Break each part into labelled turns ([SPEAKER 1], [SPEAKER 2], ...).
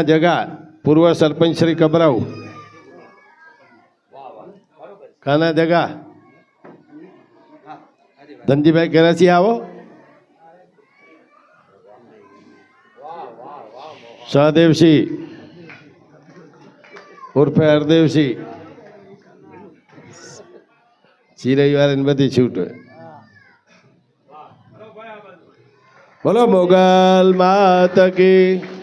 [SPEAKER 1] કાના જગા પૂર્વ સરપંચ શ્રી કબરાવ કાના જગા ધનજીભાઈ કરાચી આવો સહદેવસિંહ ઉર્ફે હરદેવસિંહ ચિરૈયાર ને બધી છૂટ હોય બોલો મોગલ માત કી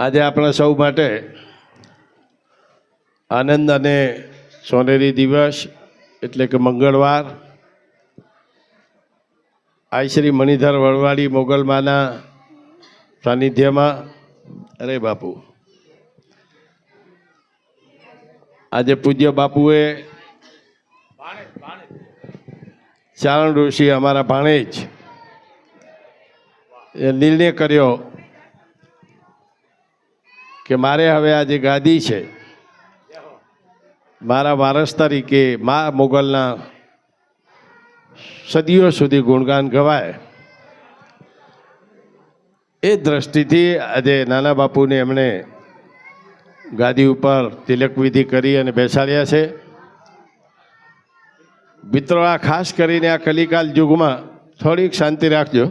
[SPEAKER 1] આજે આપણા સૌ માટે આનંદ અને સોનેરી દિવસ એટલે કે મંગળવાર આઈ શ્રી મણિધર વડવાડી મોગલમાના સાનિધ્યમાં. અરે બાપુ. આજે પૂજ્ય બાપુએ ચારણ ઋષિ અમારા ભાણેજ એ નિર્ણય કર્યો. કે મારે હવે આ જે ગાદી છે, મારા વારસ તરીકે મા મોગલના સદીઓ સુધી ગુણગાન ગવાય. એ દ્રષ્ટિથી આજે નાના બાપુને એમણે ગાદી ઉપર તિલક વિધિ કરી અને બેસાડ્યા છે. મિત્રો, આ ખાસ કરીને આ કલિકાલ યુગમાં થોડીક શાંતિ રાખજો.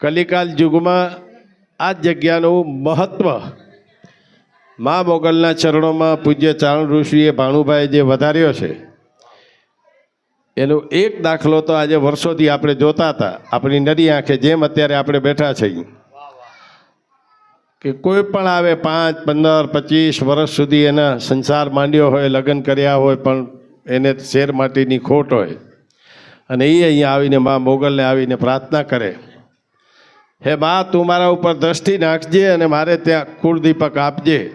[SPEAKER 1] કલિકાલ યુગમાં આ જગ્યાનું મહત્ત્વ મા મોગલના ચરણોમાં પૂજ્ય ચારણ ઋષિએ ભાણુભાઈ જે વધાર્યો છે, એનો એક દાખલો તો આજે વર્ષોથી આપણે જોતા હતા. આપણી નરી આંખે જેમ અત્યારે આપણે બેઠા છીએ કે કોઈ પણ આવે પાંચ, પંદર, પચીસ વર્ષ સુધી એના સંસાર માંડ્યો હોય, લગ્ન કર્યા હોય, પણ એને શેર માટીની ખોટ હોય. અને એ અહીંયા આવીને મા મોગલને આવીને પ્રાર્થના કરે. હે બા તું મારા ઉપર દ્રષ્ટિ નાખજે અને મારે ત્યાં કુળદીપક આપજે.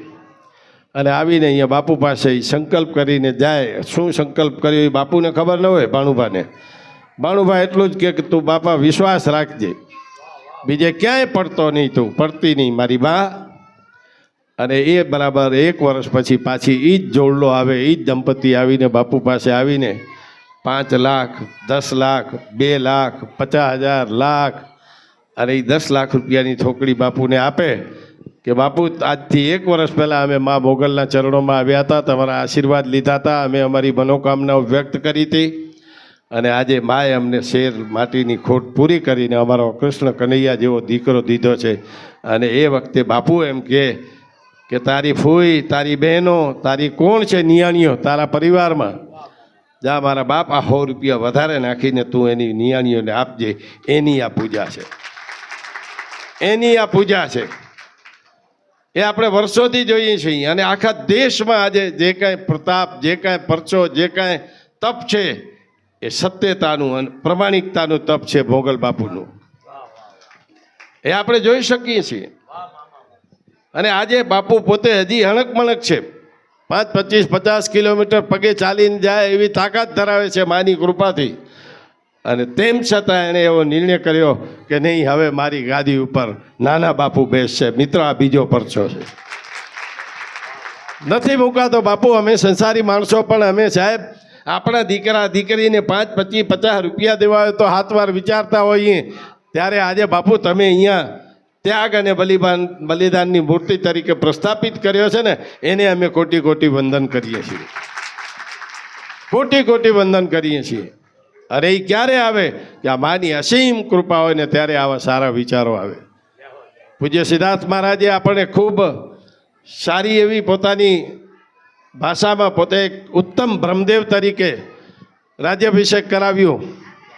[SPEAKER 1] અને આવીને અહીંયા બાપુ પાસે સંકલ્પ કરીને જાય. શું સંકલ્પ કર્યો એ બાપુને ખબર ન હોય, ભાણુભાને? ભાણુભા એટલું જ કે તું બાપા વિશ્વાસ રાખજે. બીજે ક્યાંય પડતો નહીં તું, પડતી નહીં મારી બા. અને એ બરાબર એક વર્ષ પછી પાછી એ જ જોડલો આવે એ જ દંપતી આવીને બાપુ પાસે આવીને પાંચ લાખ, દસ લાખ, બે લાખ, પચાસ હજાર લાખ અને એ દસ લાખ રૂપિયાની થોકડી બાપુને આપે કે બાપુ, આજથી એક વર્ષ પહેલાં અમે મા મોગલના ચરણોમાં આવ્યા હતા, તમારા આશીર્વાદ લીધા હતા, અમે અમારી મનોકામનાઓ વ્યક્ત કરી હતી. અને આજે માએ અમને શેર માટીની ખોટ પૂરી કરીને અમારો કૃષ્ણ કનૈયા જેવો દીકરો દીધો છે. અને એ વખતે બાપુ એમ કહે કે તારી ફૂઈ, તારી બહેનો, તારી કોણ છે નિયાણીઓ તારા પરિવારમાં? જા મારા બાપ, આ સો રૂપિયા વધારે નાખીને તું એની નિયાણીઓને આપજે, એની આ પૂજા છે. એની આ પૂજા છે. એ આપણે વર્ષોથી જોઈએ છીએ અને આખા દેશમાં આજે જે કાંઈ પ્રતાપ, જે કાંઈ પરચો, જે કાંઈ તપ છે, એ સત્યતાનું અને પ્રમાણિકતાનું તપ છે ભોગલ બાપુનું. એ આપણે જોઈ શકીએ છીએ. અને આજે બાપુ પોતે હજી હણક મણક છે. પાંચ, પચીસ, પચાસ કિલોમીટર પગે ચાલીને જાય એવી તાકાત ધરાવે છે માની કૃપાથી. અને તેમ છતાં એણે એવો નિર્ણય કર્યો કે નહીં, હવે મારી ગાદી ઉપર નાના બાપુ બેસશે. મિત્ર, આ બીજો પરચો છે. નથી મૂકાતો બાપુ, અમે સંસારી માણસો, પણ અમે સાહેબ, આપણા દીકરા, દીકરીને પાંચ પચીસ પચાસ રૂપિયા દેવા હોય તો હાથવાર વિચારતા હોઈએ. ત્યારે આજે બાપુ, તમે અહીંયા ત્યાગ અને બલિદાન, બલિદાનની મૂર્તિ તરીકે પ્રસ્થાપિત કર્યો છે ને, એને અમે કોટી કોટી વંદન કરીએ છીએ. કોટી કોટી વંદન કરીએ છીએ. અરે એ ક્યારે આવે? કે આ માની અસીમ કૃપા હોય ને ત્યારે આવા સારા વિચારો આવે. પૂજ્ય સિદ્ધાર્થ મહારાજે આપણને ખૂબ સારી એવી પોતાની ભાષામાં પોતે એક ઉત્તમ બ્રહ્મદેવ તરીકે રાજ્યાભિષેક કરાવ્યો.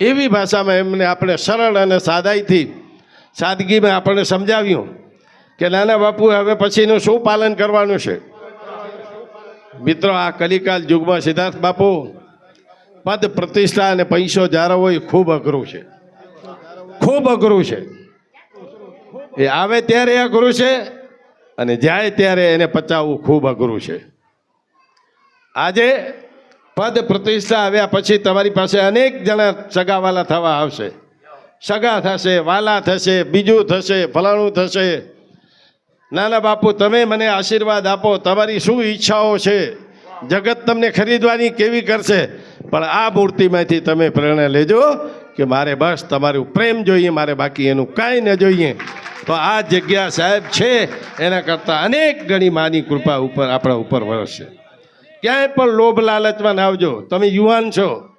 [SPEAKER 1] એવી ભાષામાં એમને આપણે સરળ અને સાદાઈથી સાદગીમાં આપણને સમજાવ્યું કે નાના બાપુ, હવે પછીનું શું પાલન કરવાનું છે? મિત્રો, આ કલિકાલ યુગમાં સિદ્ધાર્થ બાપુ પદ પ્રતિષ્ઠા અને પૈસો જાળવવો એ ખૂબ અઘરું છે. ખૂબ અઘરું છે. એ આવે ત્યારે અઘરું છે અને જાય ત્યારે એને પચાવવું ખૂબ અઘરું છે. આજે પદ પ્રતિષ્ઠા આવ્યા પછી તમારી પાસે અનેક જણા સગાવાલા થવા આવશે. સગા થશે, વાલા થશે, બીજું થશે, ફલાણું થશે. નાના બાપુ, તમે મને આશીર્વાદ આપો. તમારી શું ઈચ્છાઓ છે? જગત તમને ખરીદવાની કેવી કરશે? પણ આ મૂર્તિમાંથી તમે પ્રેરણા લેજો કે મારે બસ તમારું પ્રેમ જોઈએ, મારે બાકી એનું કાંઈ ન જોઈએ. તો આ જગ્યા સાહેબ છે, એના કરતાં અનેક ગણી માની કૃપા ઉપર, આપણા ઉપર વરસશે ક્યાંય પણ લોભ લાલચમાં ના આવજો. તમે યુવાન છો.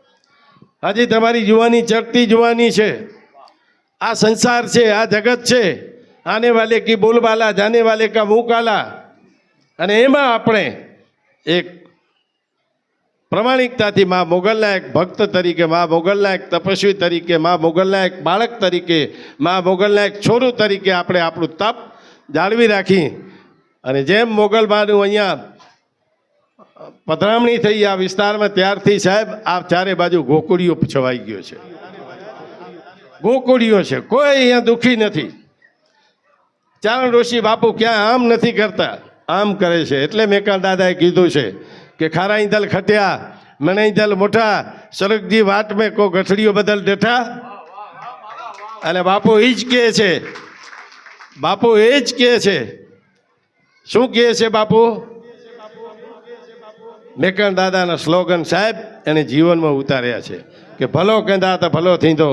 [SPEAKER 1] હજી તમારી યુવાની ચડતી જુવાની છે. આ સંસાર છે, આ જગત છે. આને વાલે કી બોલબાલા, જાને વાલે કા મુકાલા. અને એમાં આપણે એક પ્રમાણિકતાથી મા મોગલના એક ભક્ત તરીકે, મા મોગલના એક તપસ્વી તરીકે, મા મોગલના એક બાળક તરીકે, મા મોગલના એક છોરું તરીકે આપણે આપણું તપ જાળવી રાખી. અને જેમ મોગલબાનું અહીંયા પધરામણી થઈ આ વિસ્તારમાં, ત્યારથી સાહેબ આ ચારે બાજુ ગોકુળીઓ છવાઈ ગયો છે. ગોકુળીઓ છે. કોઈ અહીંયા દુઃખી નથી. ચારણ ઋષિ બાપુ ક્યાં આમ નથી કરતા. આમ કરે છે. એટલે મેં દાદાએ કીધું છે. કે ખારાઈ દલ ખટ્યા મનાઈ દલ મોટા, સરગજી વાટ મેં કો ગઠડીઓ બદલ ડેઠા અને બાપુ એ જ કહે છે. બાપુ એ જ કહે છે. શું કહે છે બાપુ? મેકણ દાદાના સ્લોગન સાહેબ એને જીવનમાં ઉતાર્યા છે કે ભલો કહેતા તો ભલો થીંદો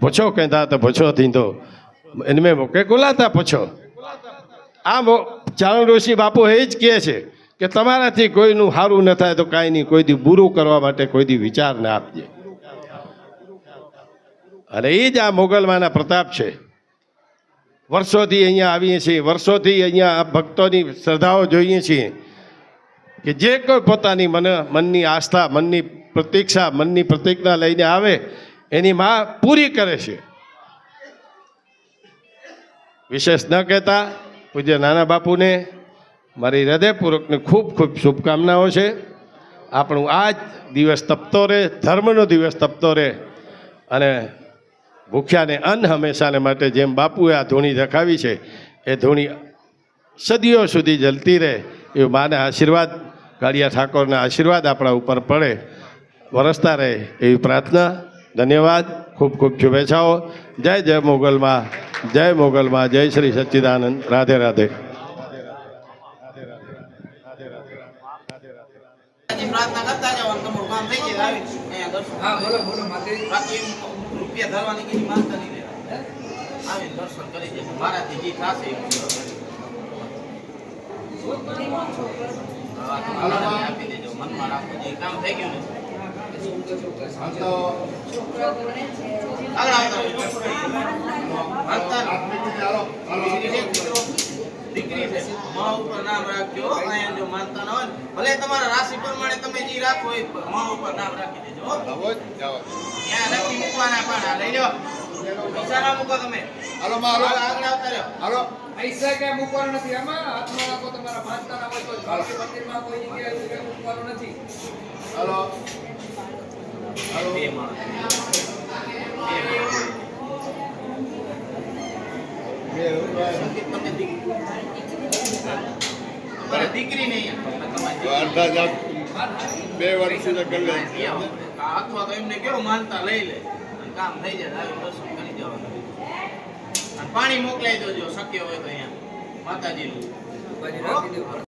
[SPEAKER 1] પૂછો કહેતા તો પૂછો થીંદો એને મેં મોકે કુલાતા પૂછો. આ ચારણ ઋષિ બાપુ એ જ કહે છે. કે તમારાથી કોઈનું સારું ન થાય તો કાંઈ નહીં, કોઈ દી બુરું કરવા માટે કોઈ દી વિચાર ના આપજે. અને એ જ આ મોગલમાના પ્રતાપ છે. વર્ષોથી અહીંયા આવીએ છીએ, વર્ષોથી અહીંયા ભક્તોની શ્રદ્ધાઓ જોઈએ છીએ કે જે કોઈ પોતાની મન, મનની આસ્થા, મનની પ્રતીક્ષા, મનની પ્રતિજ્ઞા લઈને આવે, એની માં પૂરી કરે છે. વિશેષ ન કહેતા પૂજ્ય નાના બાપુને મારી હૃદયપૂર્વકની ખૂબ ખૂબ શુભકામનાઓ છે. આપણું આ જ દિવસ તપતો રહે, ધર્મનો દિવસ તપતો રહે અને ભૂખ્યાને અન્ન હંમેશાને માટે જેમ બાપુએ આ ધૂણી રખાવી છે, એ ધૂણી સદીઓ સુધી જલતી રહે એ માના આશીર્વાદ, કાળિયા ઠાકોરના આશીર્વાદ આપણા ઉપર પડે, વરસતા રહે એવી પ્રાર્થના. ધન્યવાદ, ખૂબ ખૂબ શુભેચ્છાઓ. જય જય મોગલમાં જય મોગલમાં, જય શ્રી સચ્ચિદાનંદ. રાધે રાધે
[SPEAKER 2] હજી પ્રાર્થના કરતા જાઓ અને તમારું કામ થઈ જાય આવી અહીંયા દર્શન
[SPEAKER 3] હા બોલો બોલો માતાજી
[SPEAKER 2] બાકી રૂપિયા ધરવાની કઈ માનતા નહીં રહેતા. આવીને દર્શન કરી જાય. મારાથી જે થશે એ હા, તમારાને આપી દેજો. મનમાં રાખો જે કામ થઈ ગયું ને. આગળ આવતા રહેજો. વાંચતા રહો. દીકરી છે. મા ઉપર નામ રાખજો. અહીંયા જો માનતા ન હોય ભલે તમારા રાશિ પ્રમાણે તમે જે રાખો એ મા ઉપર નામ રાખી દેજો મૂકવાના પૈસા
[SPEAKER 3] ક્યાં મૂકવાનો નથી. આમાં હાથમાં રાખો તમારા માનતા હોય તો મંદિરમાં કોઈ જગ્યાએ રૂપિયા. નથી
[SPEAKER 2] તમને દીકરી નહીં. તમારી
[SPEAKER 4] બે વર્ષ
[SPEAKER 2] અથવા તો એમને કેવું માનતા લઈ લે. અને કામ થઈ જાય આવી દર્શન કરી જવાનું. અને પાણી મોકલાઈ દેજો, શક્ય હોય તો અહીંયા. માતાજીનું.